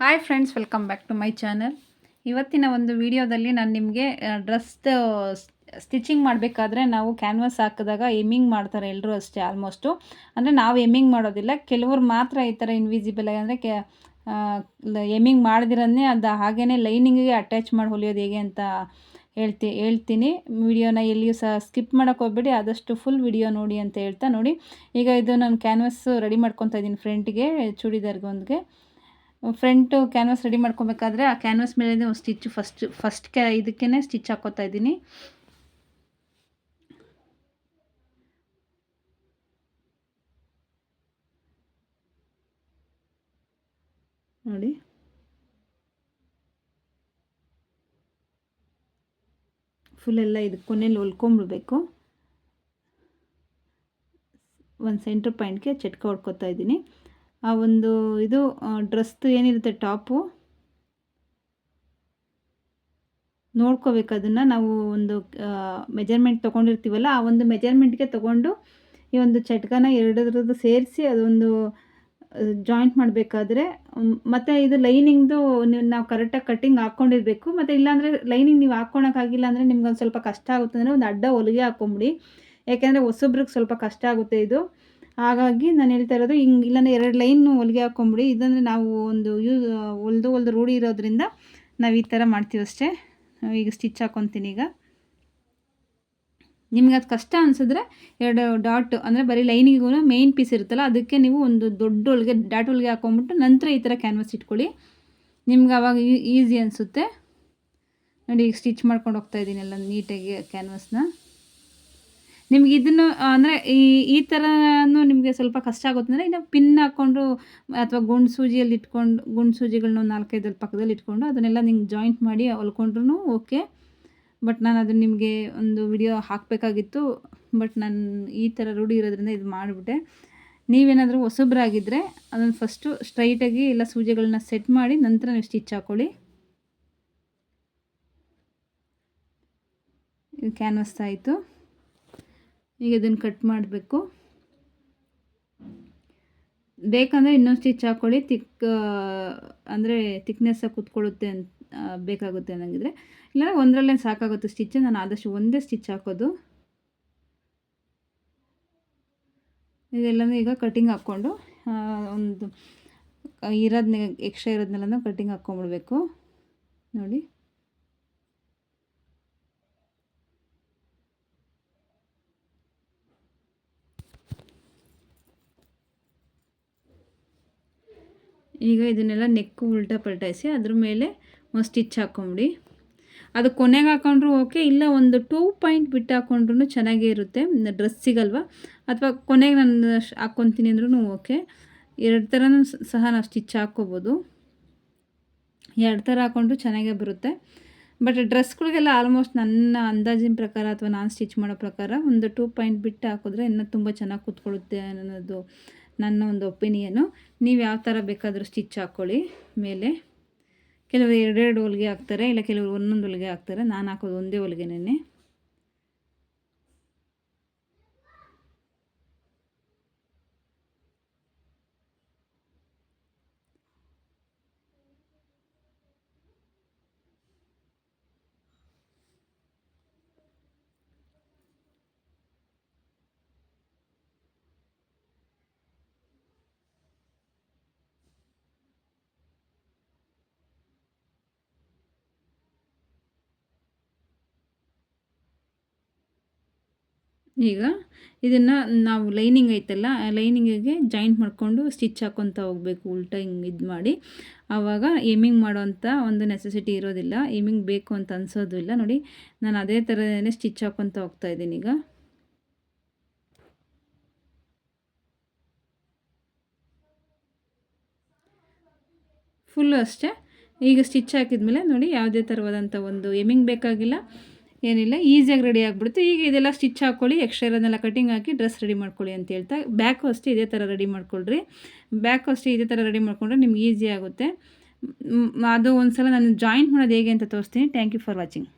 Hi friends welcome back to my channel ಇವತ್ತಿನ ಒಂದು ವಿಡಿಯೋದಲ್ಲಿ ನಾನು ನಿಮಗೆ ಡ್ರೆಸ್ದು ಸ್ಟಿಚಿಂಗ್ ಮಾಡಬೇಕಾದ್ರೆ ನಾವು ಕ್ಯಾನ್ವಾಸ್ ಹಾಕಿದಾಗ ಎಮ್ಮಿಂಗ್ ಮಾಡ್ತಾರೆ ಎಲ್ಲರೂ ಅಷ್ಟೇ ಆಲ್ಮೋಸ್ಟು ಅಂದರೆ ನಾವು ಎಮ್ಮಿಂಗ್ ಮಾಡೋದಿಲ್ಲ, ಕೆಲವರು ಮಾತ್ರ ಈ ಥರ ಇನ್ವಿಸಿಬಲ್ ಆಗಿ ಅಂದರೆ ಕೆ ಎಮ್ಮಿಂಗ್ ಮಾಡ್ದಿರನ್ನೇ ಅದು ಹಾಗೇ ಲೈನಿಂಗಿಗೆ ಅಟ್ಯಾಚ್ ಮಾಡಿ ಹೊಲಿಯೋದು ಹೇಗೆ ಅಂತ ಹೇಳ್ತಿ, ಹೇಳ್ತೀನಿ. ವಿಡಿಯೋನ ಎಲ್ಲಿಯೂ ಸಹ ಸ್ಕಿಪ್ ಮಾಡೋಕ್ಕೆ ಹೋಗ್ಬೇಡಿ, ಆದಷ್ಟು ಫುಲ್ ವಿಡಿಯೋ ನೋಡಿ ಅಂತ ಹೇಳ್ತಾ ನೋಡಿ. ಈಗ ಇದು ನಾನು ಕ್ಯಾನ್ವಾಸ್ ರೆಡಿ ಮಾಡ್ಕೊತಾ ಇದ್ದೀನಿ ಫ್ರಂಟಿಗೆ ಚೂಡಿದಾರ್ಗೊಂದಿಗೆ. ಫ್ರಂಟು ಕ್ಯಾನ್ವಾಸ್ ರೆಡಿ ಮಾಡ್ಕೊಬೇಕಾದ್ರೆ ಆ ಕ್ಯಾನ್ವಾಸ್ ಮೇಲೆ ಒಂದು ಸ್ಟಿಚ್ ಫಸ್ಟ್ ಫಸ್ಟ್ ಕ್ಯಾ ಇದಕ್ಕೇ ಸ್ಟಿಚ್ ಹಾಕೋತಾ ಇದ್ದೀನಿ. ನೋಡಿ. ಫುಲ್ಲೆಲ್ಲ ಇದು ಕೊನೆಯಲ್ಲಿ ಹೊಲ್ಕೊಂಬಿಡ್ಬೇಕು. ಒಂದು ಸೆಂಟ್ರ್ ಪಾಯಿಂಟ್ಗೆ ಚಟ್ಕ ಹೊಡ್ಕೊತಾ ಇದ್ದೀನಿ. ಆ ಒಂದು ಇದು ಡ್ರೆಸ್ದು ಏನಿರುತ್ತೆ ಟಾಪು? ನೋಡ್ಕೋಬೇಕು ಅದನ್ನು. ನಾವು ಒಂದು ಮೆಜರ್ಮೆಂಟ್ ತೊಗೊಂಡಿರ್ತೀವಲ್ಲ, ಆ ಒಂದು ಮೆಜರ್ಮೆಂಟ್ಗೆ ತೊಗೊಂಡು ಈ ಒಂದು ಚಟ್ಕನ ಎರಡರದ್ದು ಸೇರಿಸಿ ಅದೊಂದು ಜಾಯಿಂಟ್ ಮಾಡಬೇಕಾದ್ರೆ ಮತ್ತು ಇದು ಲೈನಿಂಗ್ದು ನೀವು, ನಾವು ಕರೆಕ್ಟಾಗಿ ಕಟ್ಟಿಂಗ್ ಹಾಕ್ಕೊಂಡಿರಬೇಕು. ಮತ್ತು ಇಲ್ಲಾಂದರೆ ಲೈನಿಂಗ್ ನೀವು ಹಾಕ್ಕೊಳಕ್ಕಾಗಿಲ್ಲ ಅಂದರೆ ನಿಮ್ಗೆ ಒಂದು ಸ್ವಲ್ಪ ಕಷ್ಟ ಆಗುತ್ತೆ ಅಂದರೆ ಒಂದು ಅಡ್ಡ ಹೊಲಿಗೆ ಹಾಕ್ಕೊಂಬಿಡಿ ಯಾಕೆಂದರೆ ಹೊಸೊಬ್ರಿಗೆ ಸ್ವಲ್ಪ ಕಷ್ಟ ಆಗುತ್ತೆ ಇದು. ಹಾಗಾಗಿ ನಾನು ಹೇಳ್ತಾ ಇರೋದು, ಹಿಂಗೆ ಇಲ್ಲಾಂದರೆ ಎರಡು ಲೈನ್ ಹೊಲಿಗೆ ಹಾಕ್ಕೊಂಬಿಡಿ ಇದಂದರೆ ನಾವು ಒಂದು ಯೂ, ಹೊಲ್ದು ಹೊಲ್ದು ರೂಢಿ ಇರೋದ್ರಿಂದ ನಾವು ಈ ಥರ ಮಾಡ್ತೀವಿ ಅಷ್ಟೇ. ಈಗ ಸ್ಟಿಚ್ ಹಾಕ್ಕೊತೀನಿ ಈಗ. ನಿಮ್ಗೆ ಅದು ಕಷ್ಟ ಅನಿಸಿದ್ರೆ ಎರಡು ಡಾಟ್ ಅಂದರೆ ಬರೀ ಲೈನಿಗೂ ಮೇಯ್ನ್ ಪೀಸ್ ಇರುತ್ತಲ್ಲ, ಅದಕ್ಕೆ ನೀವು ಒಂದು ದೊಡ್ಡ ಹೊಲಿಗೆ, ಡಾಟ್ ಹೊಲಿಗೆ ಹಾಕ್ಕೊಂಬಿಟ್ಟು ನಂತರ ಈ ಥರ ಕ್ಯಾನ್ವಾಸ್ ಇಟ್ಕೊಳ್ಳಿ. ನಿಮ್ಗೆ ಆವಾಗ ಈಸಿ ಅನಿಸುತ್ತೆ. ನೋಡಿ ಈಗ ಸ್ಟಿಚ್ ಮಾಡ್ಕೊಂಡು ಹೋಗ್ತಾ ಇದ್ದೀನಿ ಎಲ್ಲ ನೀಟಾಗಿ ಕ್ಯಾನ್ವಾಸ್ನ ನಿಮ್ಗೆ ಇದನ್ನು ಅಂದರೆ ಈ ಈ ಥರನೂ ನಿಮಗೆ ಸ್ವಲ್ಪ ಕಷ್ಟ ಆಗುತ್ತೆ. ಅಂದರೆ ಇನ್ನು ಪಿನ್ ಹಾಕ್ಕೊಂಡು ಅಥವಾ ಗುಂಡು ಸೂಜಿಯಲ್ಲಿ ಇಟ್ಕೊಂಡು, ಗುಂಡು ಸೂಜಿಗಳನ್ನ ನಾಲ್ಕೈದಲ್ಲಿ ಪಕ್ಕದಲ್ಲಿ ಇಟ್ಕೊಂಡು ಅದನ್ನೆಲ್ಲ ನಿಮ್ಗೆ ಜಾಯಿಂಟ್ ಮಾಡಿ ಹೊಲ್ಕೊಂಡ್ರೂ ಓಕೆ ಬಟ್ ನಾನು ಅದನ್ನು ನಿಮಗೆ ಒಂದು ವಿಡಿಯೋ ಹಾಕಬೇಕಾಗಿತ್ತು. ಬಟ್ ನಾನು ಈ ಥರ ರೂಢಿ ಇರೋದ್ರಿಂದ ಇದು ಮಾಡಿಬಿಟ್ಟೆ. ನೀವೇನಾದರೂ ಹೊಸಬ್ರಾಗಿದ್ದರೆ ಅದನ್ನು ಫಸ್ಟು ಸ್ಟ್ರೈಟಾಗಿ ಎಲ್ಲ ಸೂಜಿಗಳನ್ನ ಸೆಟ್ ಮಾಡಿ ನಂತರ ನೀವು ಸ್ಟಿಚ್ ಹಾಕ್ಕೊಳ್ಳಿ ಇದು ಕ್ಯಾನ್ವಸ್ ಆಯಿತು. ಈಗ ಇದನ್ನು ಕಟ್ ಮಾಡಬೇಕು. ಬೇಕಂದರೆ ಇನ್ನೊಂದು ಸ್ಟಿಚ್ ಹಾಕ್ಕೊಳ್ಳಿ ತಿಕ್ ಅಂದರೆ ತಿಕ್ನೆಸ್ಸಾಗಿ ಕುತ್ಕೊಳ್ಳುತ್ತೆ ಅಂತ ಬೇಕಾಗುತ್ತೆ ಅನ್ನಂಗಿದ್ರೆ. ಇಲ್ಲಾಂದರೆ ಒಂದರಲ್ಲೇ ಸಾಕಾಗುತ್ತೆ ಸ್ಟಿಚ್ ನಾನು ಆದಷ್ಟು ಒಂದೇ ಸ್ಟಿಚ್ ಹಾಕೋದು. ಇದೆಲ್ಲನೂ ಈಗ ಕಟಿಂಗ್ ಹಾಕ್ಕೊಂಡು ಒಂದು ಇರೋದನ್ನ ಎಕ್ಸ್ಟ್ರಾ ಇರೋದನ್ನೆಲ್ಲನೂ ಕಟಿಂಗ್ ಹಾಕ್ಕೊಂಬಿಡ್ಬೇಕು. ನೋಡಿ. ಈಗ ಇದನ್ನೆಲ್ಲ ನೆಕ್ಕು ಉಲ್ಟಾ ಪಲ್ಟಾಯಿಸಿ ಅದ್ರ ಮೇಲೆ ಒಂದು ಸ್ಟಿಚ್ ಹಾಕೊಂಬಿಡಿ. ಅದು ಕೊನೆಗೆ ಹಾಕೊಂಡ್ರು ಓಕೆ ಇಲ್ಲ ಒಂದು ಟೂ ಪಾಯಿಂಟ್ ಬಿಟ್ಟು ಹಾಕೊಂಡ್ರೂ ಚೆನ್ನಾಗೇ ಇರುತ್ತೆ ಡ್ರೆಸ್ ಸಿಗಲ್ವ? ಅಥವಾ ಕೊನೆಗೆ ನಾನು ಹಾಕ್ಕೊತೀನಿ ಅಂದ್ರೂ ಓಕೆ ಎರಡು ಥರನೂ ಸಹ ನಾವು ಸ್ಟಿಚ್ ಹಾಕ್ಕೋಬೋದು ಎರಡು ಥರ ಹಾಕ್ಕೊಂಡ್ರೂ ಚೆನ್ನಾಗೇ ಬರುತ್ತೆ. ಬಟ್ ಡ್ರೆಸ್ಗಳಿಗೆಲ್ಲ ಆಲ್ಮೋಸ್ಟ್ ನನ್ನ ಅಂದಾಜಿನ ಪ್ರಕಾರ ಅಥವಾ ನಾನು ಸ್ಟಿಚ್ ಮಾಡೋ ಪ್ರಕಾರ ಒಂದು ಟೂ ಪಾಯಿಂಟ್ ಬಿಟ್ಟು ಹಾಕಿದ್ರೆ ಇನ್ನೂ ತುಂಬ ಚೆನ್ನಾಗಿ ಕೂತ್ಕೊಳ್ಳುತ್ತೆ ಅನ್ನೋದು ನನ್ನ ಒಂದು ಒಪಿನಿಯನು. ನೀವು ಯಾವ ಥರ ಬೇಕಾದರೂ ಸ್ಟಿಚ್ ಹಾಕ್ಕೊಳ್ಳಿ ಮೇಲೆ ಕೆಲವರು ಎರಡೆರಡು ಹೊಲಿಗೆ ಹಾಕ್ತಾರೆ, ಇಲ್ಲ ಕೆಲವರು ಒಂದೊಂದು ಹೊಲಿಗೆ ಹಾಕ್ತಾರೆ. ನಾನು ಹಾಕೋದು ಒಂದೇ ಹೊಲಿಗೆನೇ ಈಗ ಇದನ್ನು ನಾವು ಲೈನಿಂಗ್ ಐತಲ್ಲ ಲೈನಿಂಗಿಗೆ ಜಾಯಿಂಟ್ ಮಾಡಿಕೊಂಡು ಸ್ಟಿಚ್ ಹಾಕ್ಕೊತ ಹೋಗಬೇಕು ಉಲ್ಟಾ ಹಿಂಗೆ ಇದು ಮಾಡಿ. ಆವಾಗ ಏಮಿಂಗ್ ಮಾಡೋವಂಥ ಒಂದು ನೆಸೆಸಿಟಿ ಇರೋದಿಲ್ಲ ಏಮಿಂಗ್ ಬೇಕು ಅಂತ ಅನ್ಸೋದು ಇಲ್ಲ. ನೋಡಿ, ನಾನು ಅದೇ ಥರನೇ ಸ್ಟಿಚ್ ಹಾಕ್ಕೊತ ಹೋಗ್ತಾ ಇದ್ದೀನಿ ಈಗ. ಫುಲ್ಲು ಅಷ್ಟೇ. ಈಗ ಸ್ಟಿಚ್ ಹಾಕಿದ್ಮೇಲೆ ನೋಡಿ, ಯಾವುದೇ ಥರವಾದಂಥ ಒಂದು ಎಮಿಂಗ್ ಬೇಕಾಗಿಲ್ಲ. ಏನಿಲ್ಲ ಈಸಿಯಾಗಿ ರೆಡಿ ಆಗಿಬಿಡುತ್ತೆ ಈಗ ಇದೆಲ್ಲ ಸ್ಟಿಚ್ ಹಾಕ್ಕೊಳ್ಳಿ ಎಕ್ಸ್ಟ್ರಾ ಕಟಿಂಗ್ ಹಾಕಿ ಡ್ರೆಸ್ ರೆಡಿ ಮಾಡ್ಕೊಳ್ಳಿ ಅಂತ ಹೇಳ್ತಾ ಬ್ಯಾಕು ಅಷ್ಟೇ ಇದೇ ಥರ ರೆಡಿ ಮಾಡ್ಕೊಳ್ರಿ. ಬ್ಯಾಕು ಅಷ್ಟೇ ಇದೇ ಥರ ರೆಡಿ ಮಾಡಿಕೊಂಡ್ರೆ ನಿಮ್ಗೆ ಈಸಿ ಆಗುತ್ತೆ. ಅದು ಒಂದು ಸಲ ನಾನು ಜಾಯಿಂಟ್ ಮಾಡೋದು ಹೇಗೆ ಅಂತ ತೋರಿಸ್ತೀನಿ. Thank you for watching